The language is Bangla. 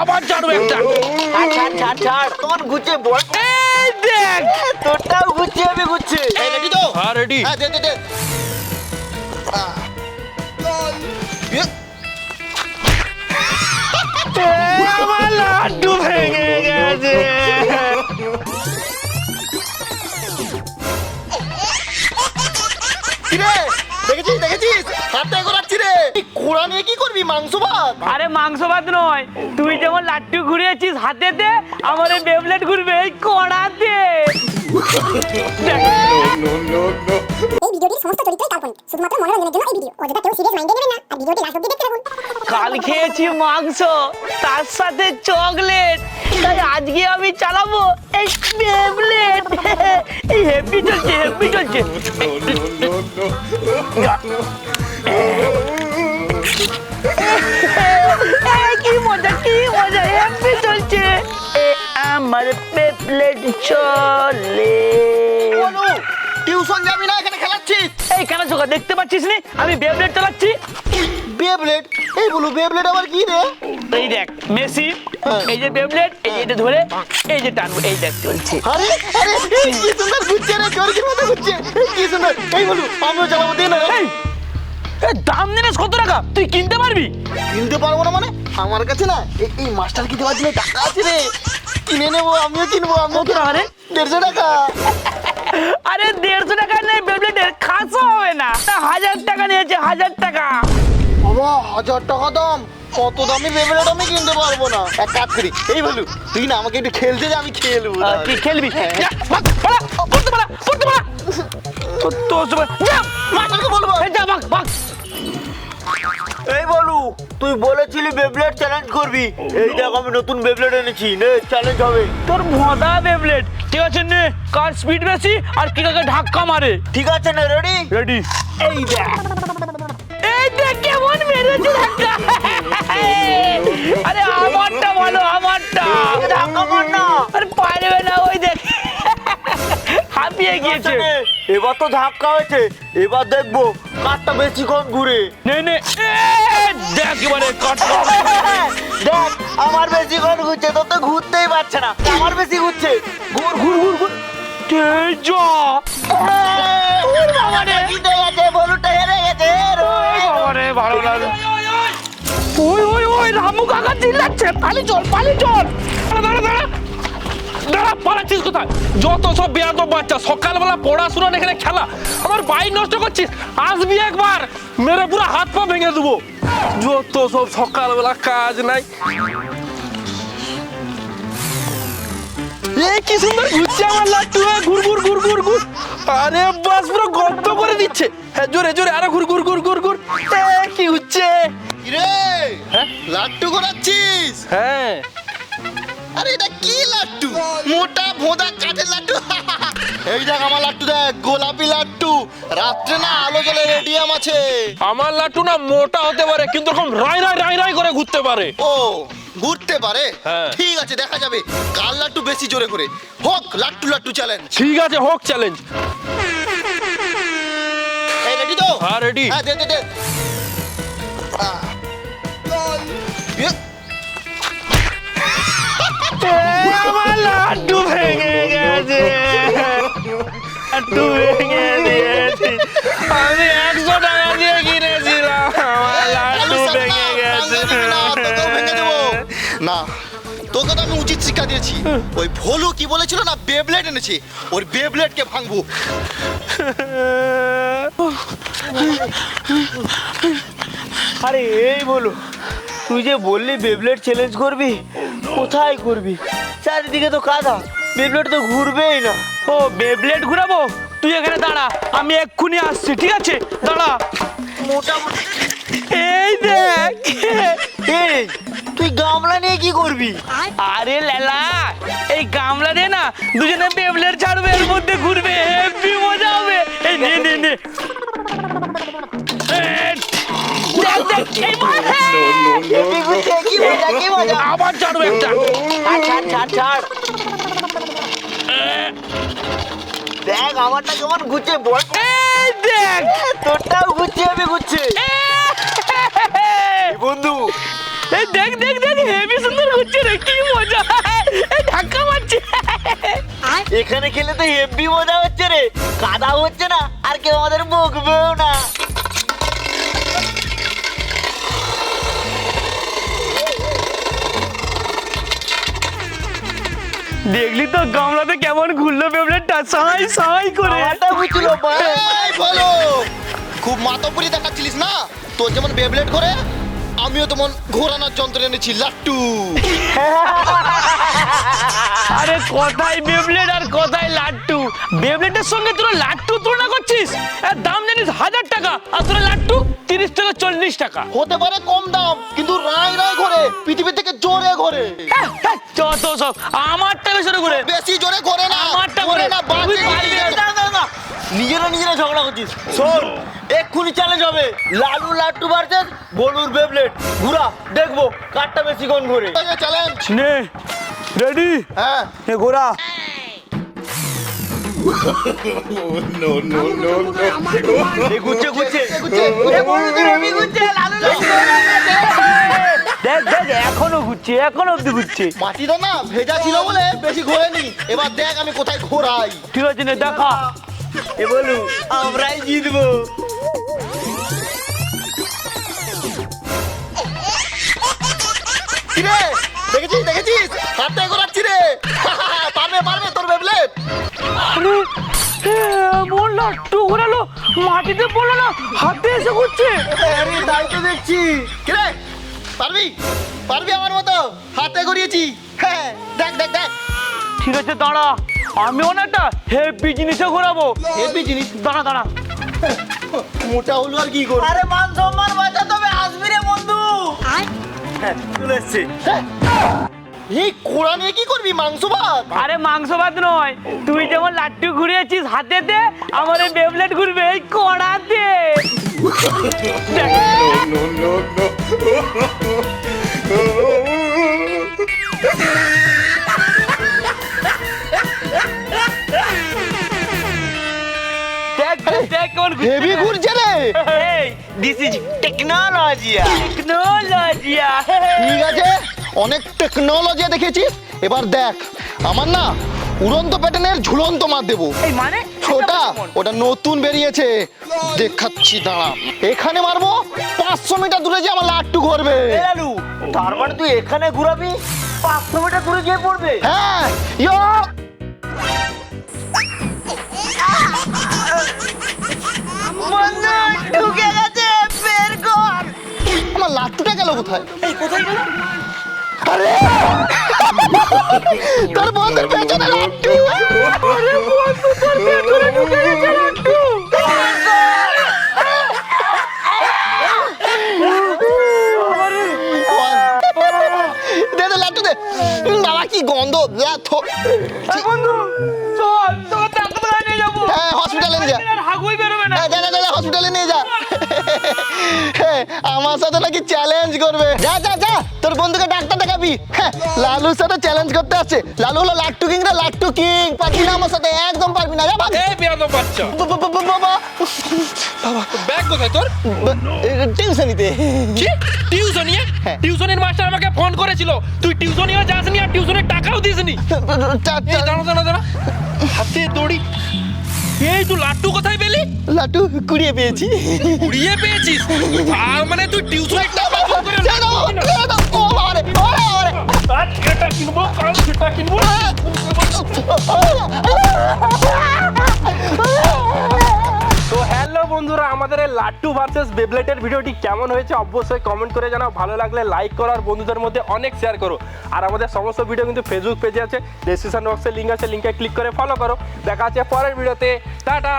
আবার ছাড়বে একটা। ছাড় ছাড় ছাড় ছাড় তোমার ঘুরছে বল এই দেখ তোরটাও ঘুরছে হেভি ঘুরছে এই রেডি তো? হ্যাঁ রেডি হ্যাঁ দে দে দে। আমার লাড্ডু ভেঙে গেছে। দেখেছিস দেখেছিস? এই নিয়ে কি করবি মাংস ভাত আরে মাংস ভাত নয় তুই যেমন লাড্ডু ঘুরিয়েছিস হাতেতে আমার এই বেবলেট ঘুরবে এই কড়াতে এই ভিডিওটির সমস্ত চরিত্রই কাল্পনিক শুধুমাত্র মনোরঞ্জনের জন্য এই ভিডিও অযথা কেউ সিরিয়াস মাইন্ডে নেবেন না আর ভিডিওটি লাস্ট অব্দি দেখতে থাকুন কাল খেয়েছি মাংস তার সাথে চকলেট তাই আজকে আমি চালাবো এই বেবলেট এই হেপি চলছে হেপি চলছে বেবলেট চলে। টিউশন যাবি না এখানে খেলাচ্ছিস? এই কেন চোখা দেখতে পাচ্ছিস নি? আমি বেবলেট চালাচ্ছি। বেবলেট এই বলু বেবলেট আবার কি রে? এই দেখ মেসি এই যে বেবলেট এই যে এটা ধরে এই যে টানবো এই দেখ চলছে। আরে আরে এই কি সুন্দর ঘুরছে রে জর্গির মতো ঘুরছে? এই কি সুন্দর এই বলু আমিও চালাবো দে না। এই দাম জানিস কত টাকা? তুই কিনতে পারবি? কিনতে পারব না মানে? আমার কাছে না এই- এই মাস্টার কি দেওয়ার জন্য টাকা আছে রে। কিনে নেব আমিও কিনবো আমিও কত টাকা রে? দেড়শো টাকা। আরে দেড়শো টাকা নেই বেবলেটের খাসও হবে না। হাজার টাকা নিয়েছে হাজার টাকা। বাবা হাজার টাকা দাম। কত দামি বেবলেট আমি কিনতে পারব না। এক কাজ করি এই বলু তুই না আমাকে একটু খেলতে দে আমি খেলব তুই খেলবি? পড়তে পালা, পড়তে পালা। তো- তো সবাই- যা, মাস্টারকে বলব। যা, ভাগ, ভাগ। এই বলু তুই বলেছিলি বেবলেট চ্যালেঞ্জ করবি। এই দেখ আমি নতুন বেবলেট এনেছি। নে চ্যালেঞ্জ হবে। তোর ভদা বেবলেট ঠিক আছে নে। কার স্পিড বেশি আর কে কাকে ধাক্কা মারে? ঠিক আছে না রেডি রেডি এই দেখ। এই দেখ কেমন মেরেছে ধাক্কা। আরে আমারটা ভালো আমারটা। ধাক্কা মার না। আরে পারবে না ওই দেখ। হাঁপিয়ে গিয়েছে। এবার তো ধাক্কা হয়েছে। এবার দেখব কারটা বেশিক্ষণ ঘুরে। নে নে। দেখ এবারে দেখ আমার বেশিক্ষণ ঘুরছে তোর তো ঘুরতেই পারছে না। আমার বেশি ঘুরছে। ঘুর ঘুর ঘুর ঘুর। তেজা। ওর বাবা রে। জিতে গেছে বলুটা হেরে গেছে ওই বাবারে ভালো লাগে ওই ওই ওই। রামু কাকা চিল্লাচ্ছে। পালি চল পালি চল। দাঁড়া দাঁড়া দাঁড়া। দাঁড়া পালাচ্ছিস কোথায়? যত সব বেয়াদব বাচ্চা সকালবেলা পড়াশোনা এখানে খেলা। আমার বাইক নষ্ট করছিস? আসবি একবার। মেরে পুরো হাত পা ভেঙে দেবো। যত সব সকালবেলা কাজ নাই। এ কি সুন্দর ঘুরছে আমার লাট্টু ঘুর ঘুর ঘুর ঘুর ঘুর। আরে বাস পুরো গর্ত করে দিচ্ছে। হ্যাঁ জোরে জোরে আরে ঘুর ঘুর ঘুর ঘুর ঘুর। কি হচ্ছে? রে? লাট্টু করাচ্ছিস হ্যাঁ। আরে এটা কি লাট্টু মোটা ভোঁদা কাঠের লাট্টু এই দেখ আমার লাট্টু দেখ গোলাপি লাট্টু রাত্রে না আলো জ্বলে রেডিয়াম আছে। আমার লাট্টু না মোটা হতে পারে কিন্তু এরকম রাই রাই রাই রাই করে ঘুরতে পারে। ও ঘুরতে পারে? হ্যাঁ। ঠিক আছে দেখা যাবে। কার লাট্টু বেশি জোরে করে? হোক লাট্টু লাট্টু চ্যালেঞ্জ ঠিক আছে হোক চ্যালেঞ্জ এই রেডি তো? হ্যাঁ, ready। হ্যাঁ দে দে দে। লাড্ডু ভেঙে গেছে। লাড্ডু ভেঙে দিয়েছি। আমি একশো টাকা দিয়ে কিনেছিলাম। আমার লাড্ডু ভেঙে গেছে। না তোকে তো আমি উচিত শিক্ষা দিয়েছি। ওই ভোলু কি বলেছিল না বেবলেট এনেছে। ওর বেবলেটকে ভাঙবো। আরে এই বলো তুই যে বললি বেবলেট চ্যালেঞ্জ করবি কোথায় করবি? চারিদিকে তো কাদা বেবলেট তো ঘুরবেই না। ও বেবলেট ঘুরাবো? তুই এখানে দাঁড়া আমি এক্ষুনি আসছি ঠিক আছে? দাঁড়া। মোটামুটি। এই দেখ। এই তুই গামলা নিয়ে কি করবি? আরে লেলা এই গামলা দিয়ে না দুজনে বেবলেট ছাড়বে এর মধ্যে ঘুরবে হেভি মজা হবে। এই নে নে নে। আবার ছাড়বে একটা। ছাড় ছাড় ছাড় ছাড়। দেখ আমারটা কেমন ঘুরছে বল। দেখ। তোরটাও ঘুরছে আমি ঘুরছে। বন্ধু। দেখ দেখ দেখ হেভি সুন্দর হচ্ছে রে কি মজা। ধাক্কা মারছে। এখানে খেলে তো হেভি মজা হচ্ছে রে। কাদা হচ্ছে না আর কেউ আমাদের বকবেও না। দেখলি তো গামলাতে কেমন ঘুরলো বেবলেটটা? সাই সাই করে। আমারটা বুঝছিল এই বলো। খুব মাতপুরি দেখাচ্ছিলিস না? তোর যেমন বেবলেট করে আমিও তেমন ঘোরানোর যন্ত্র এনেছি লাট্টু। আরে কোথায় বেবলেট আর কোথায় লাট্টু। বেবলেটের সঙ্গে তোরা লাট্টু তুলনা করছিস? এর দাম জানিস হাজার টাকা আর তোরা লাট্টু তিরিশ থেকে চল্লিশ টাকা। হতে পারে কম দাম কিন্তু রায় রায় ঘরে পৃথিবী সব আমারটা বেশি করে বেশি জোরে ঘরে না আমারটা ঘোরে ঘোরে। না তুই বাজে পারবি না। দাঁড়া। নিজেরা নিজেরা ঝগড়া করছিস। শোন এক্ষুনি চ্যালেঞ্জ হবে। লালু লাট্টু ভার্সেস গলুর বেবলেট ঘুরা দেখব কারটা বেশি কোন ঘুরে। চ্যালেঞ্জ নে রেডি হ্যাঁ। এ গোরা এই ঘুরছে ঘুরছে। ঘুরছে, এ বন্ধুদের আমি ঘুরছে, লালু লাট্টু। দেখ দেখ এখনও ঘুরছে এখনও অব্দি ঘুরছে। মাটিটা না ভেজা ছিল বলে বেশি ঘোরেনি। এবার দেখ আমি কোথায় ঘোরাই। ঠিক আছে নে দেখা। এ বলু। আমরাই জিতবো। কিরে দেখেছিস দেখেছিস? হাতে ঘোরাচ্ছি রে। পারবে পারবে তোর বেবলেট আরে লাট্টু ঘোরালো মাটিতে পড়ল না হাতে এসে ঘুরছে। আমি তাই তো দেখছি। কিরে পারবি? পারবি আমার মতো? হাতে ঘুরিয়েছি। হ্যাঁ দেখ দেখ দেখ। ঠিক আছে দাঁড়া। আমিও না একটা হেভি জিনিসে ঘোরাবো। হেভি জিনিস? দাঁড়া দাঁড়া। মোটা হলো আর কি করব? আরে মান সম্মান বাঁচা তবে আসবি রে বন্ধু। হ্যাঁ, চলে এসছে। এই কোড়া নিয়ে কি করবি? মাংস ভাত? আরে মাংস ভাত নয়। তুই যেমন লাট্টু ঘুরিয়েছিস হাতেতে আমার এই বেবলেট ঘুরবে এই কড়াতে। ইজ টেকনোলজিয়া টেকনোলজিয়া ঠিক আছে অনেক টেকনোলজি দেখেছি এবার দেখ আমার না উড়ন্ত প্যাটার্নের ঝুলন্ত মার দেবো। এই মানে? ওটা ওটা নতুন বেরিয়েছে। দেখাচ্ছি দাঁড়া। এখানে মারবো পাঁচশো মিটার দূরে যে আমার লাট্টু ঘুরবে। এ তার মানে তুই এখানে ঘুরাবি? পাঁচশো মিটার দূরে গিয়ে পড়বে? হ্যাঁ ইয়ো! বন্ধু ঢুকে আমার লাট্টুটা গেল কোথায়? এই কোথায় গেল? আরে! তোর বন্ধুর পেছনে লাট্টু আরে বন্ধু তোর পেছনে ঢুকে গেছে লাট্টু দে দে লাট্টু দে। বাবা কি গন্ধ। আমার সাথে নাকি চ্যালেঞ্জ করবে। যা যা যা তোর বন্ধুকে ডাক্তার দেখাবি। হ্যাঁ, লালুর সাথে চ্যালেঞ্জ করতে আসছে। লালু হলো লাট্টু কিং রে লাট্টু কিং। পারবি না আমার সাথে একদম পারবি না। যা ভাগ। এই বেয়াদব বাচ্চা বা- বা- বা- বাবা ব্যাগ কোথায় তোর? টিউশনিতে। কি? টিউশনিয়ে হ্যাঁ। টিউশনের মাস্টার আমাকে ফোন করেছিল। তুই টিউশনিও যাসনি আর টিউশনের টাকাও দিসনি। দাঁড়া দাঁড়া দাঁড়া হাতে দড়ি। এই তুই লাট্টু কোথায় পেলি? লাট্টু কুড়িয়ে পেয়েছি। উড়িয়ে পেয়েছিস? তার মানে তুই লাট্টু ভার্সেস বেবলেটের ভিডিওটি কেমন হয়েছে অবশ্যই কমেন্ট করে জানাও। ভালো লাগলে লাইক করো আর বন্ধুদের মধ্যে অনেক শেয়ার করো। আর আমাদের সমস্ত ভিডিও কিন্তু ফেসবুক পেজে আছে। ডেসক্রিপশন বক্সে লিঙ্ক আছে। লিঙ্কে ক্লিক করে ফলো করো। দেখা আছে পরের ভিডিওতে টাটা